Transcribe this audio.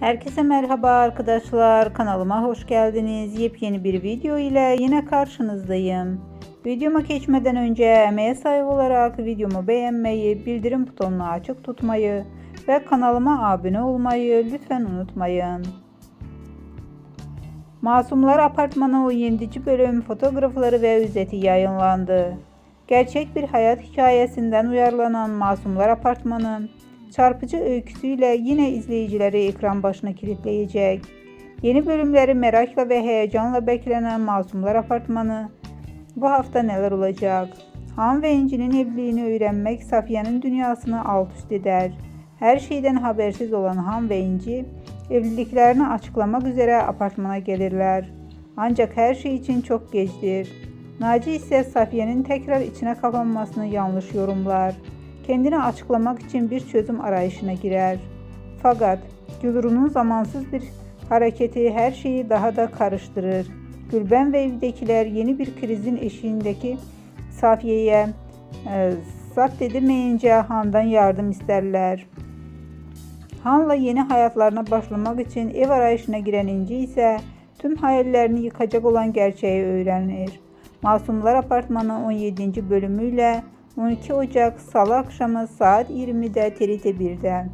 Herkese merhaba arkadaşlar. Kanalıma hoş geldiniz. Yepyeni bir video ile yine karşınızdayım. Videoma geçmeden önce emeğe sahip olarak videomu beğenmeyi, bildirim butonunu açık tutmayı ve kanalıma abone olmayı lütfen unutmayın. Masumlar Apartmanı 17. bölüm fotoğrafları ve özeti yayınlandı. Gerçek bir hayat hikayesinden uyarlanan Masumlar Apartmanı çarpıcı öyküsüyle yine izleyicileri ekran başına kilitleyecek. Yeni bölümleri merakla ve heyecanla beklenen Masumlar Apartmanı bu hafta neler olacak? Han ve İnci'nin evliliğini öğrenmek Safiye'nin dünyasını alt üst eder. Her şeyden habersiz olan Han ve İnci evliliklerini açıklamak üzere apartmana gelirler. Ancak her şey için çok geçtir. Naci ise Safiye'nin tekrar içine kapanmasını yanlış yorumlar. Kendini açıklamak için bir çözüm arayışına girer. Fakat Gülru'nun zamansız bir hareketi her şeyi daha da karıştırır. Gülben ve evdekiler yeni bir krizin eşiğindeki Safiye'ye e, zapt edemeyince Han'dan yardım isterler. Han'la yeni hayatlarına başlamak için ev arayışına giren İnci ise tüm hayallerini yıkacak olan gerçeği öğrenir. Masumlar Apartmanı 17. bölümüyle 12 Ocak Salı akşamı saat 20'de TRT 1'de.